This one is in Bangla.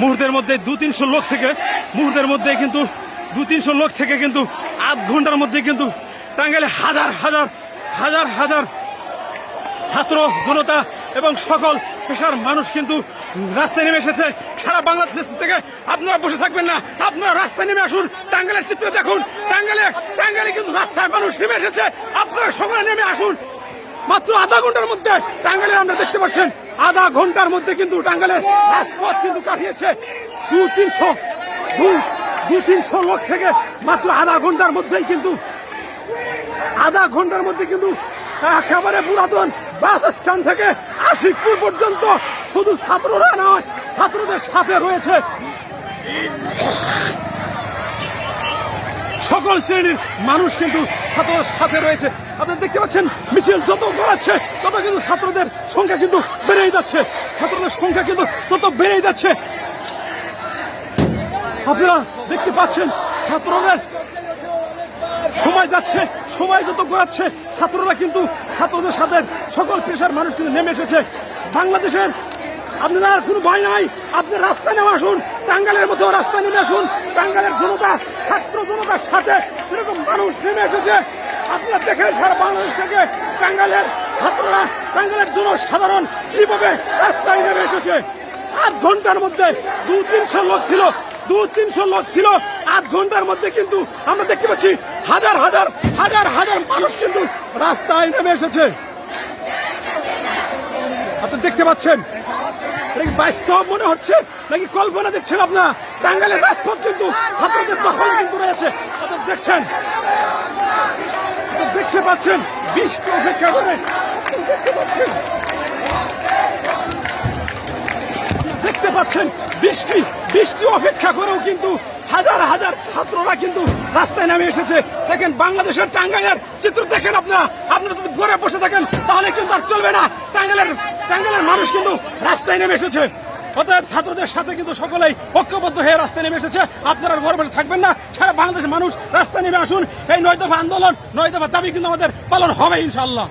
মুহূর্তের মধ্যে দু তিনশো লোক থেকে, মুহূর্তের মধ্যে কিন্তু দু তিনশো লোক থেকে কিন্তু আধ ঘণ্টার মধ্যে কিন্তু টাঙ্গাইলে হাজার হাজার হাজার হাজার ছাত্র, জনতা এবং সকল পেশার মানুষ কিন্তু রাস্তায় নেমে এসেছে। সারা বাংলাদেশ থেকে আপনারা বসে থাকবেন না, আপনারা রাস্তায় নেমে আসুন, টাঙ্গাইলের চিত্র দেখুন। টাঙ্গালে টাঙ্গাইলে কিন্তু রাস্তায় মানুষ নেমে এসেছে, আপনারা সকলে নেমে আসুন। মাত্র আধা ঘণ্টার মধ্যে টাঙ্গালে আমরা দেখতে পাচ্ছেন আধা ঘণ্টার মধ্যে কিন্তু টাঙ্গাইলের রাজপথ কিন্তু কাটিয়েছে। দু তিনশো, দু দু তিনশো লোক থেকে মাত্র আধা ঘণ্টার মধ্যেই কিন্তু, আধা ঘণ্টার মধ্যে কিন্তু একেবারে পুরাতন বাস স্ট্যান্ড থেকে আশিকপুর পর্যন্ত শুধু ছাত্ররা নয়, ছাত্রদের সাথে রয়েছে। সকল শ্রেণির মানুষ কিন্তু ছাত্রদের সাথে রয়েছে। আপনারা দেখতে পাচ্ছেন, মিছিল যত গড়াচ্ছে তত কিন্তু ছাত্রদের সংখ্যা কিন্তু বেড়েই যাচ্ছে। ছাত্রদের সংখ্যা কিন্তু তত বেড়েই যাচ্ছে। আপনারা দেখতে পাচ্ছেন, ছাত্রদের সময় যাচ্ছে, সময় যত গড়াচ্ছে, ছাত্ররা কিন্তু ছাত্রদের সাথে সকল পেশার মানুষ কিন্তু নেমে এসেছে। বাংলাদেশের আপনারা কোনো ভয় নাই। আপনি রাস্তায় নেমে আসুন, টাঙ্গালের মতো রাস্তায় নেমে আসুন। টাঙ্গালের জনতা, ছাত্র জনতার সাথে এরকম মানুষ নেমে এসেছে। আপনারা দেখেন সারা বাংলাদেশ থেকে টাঙ্গালের ছাত্ররা, টাঙ্গালের জনসাধারণ কীভাবে রাস্তায় নেমে এসেছে। আধ ঘণ্টার মধ্যে দু তিনশো লোক ছিল, দু তিনশো লোক ছিল। আধ ঘণ্টার মধ্যে কিন্তু আমরা দেখতে পাচ্ছি হাজার হাজার হাজার হাজার মানুষ কিন্তু রাস্তায় নেমে এসেছে। আপনি দেখতে পাচ্ছেন মনে হচ্ছে? নাকি কল্পনা দেখছেন আপনারা কিন্তু দেখছেন? দেখতে পাচ্ছেন? করে দেখতে পাচ্ছেন দেখতে পাচ্ছেন? বৃষ্টি বৃষ্টি অপেক্ষা করেও কিন্তু হাজার হাজার ছাত্ররা কিন্তু রাস্তায় নামে এসেছে। দেখেন বাংলাদেশের টাঙ্গাইলের চিত্র দেখেন আপনারা। আপনারা যদি ঘরে বসে থাকেন, তাহলে কিন্তু আর চলবে না। টাঙ্গাইলের টাঙ্গাইলের মানুষ কিন্তু রাস্তায় নেমে এসেছে। অতএব ছাত্রদের সাথে কিন্তু সকলেই ঐক্যবদ্ধ হয়ে রাস্তায় নেমে এসেছে। আপনারা ঘরে বসে থাকবেন না। সারা বাংলাদেশের মানুষ রাস্তায় নেমে আসুন। এই নয় দফা আন্দোলন, নয় দফা দাবি কিন্তু আমাদের পালন হবে ইনশাল্লাহ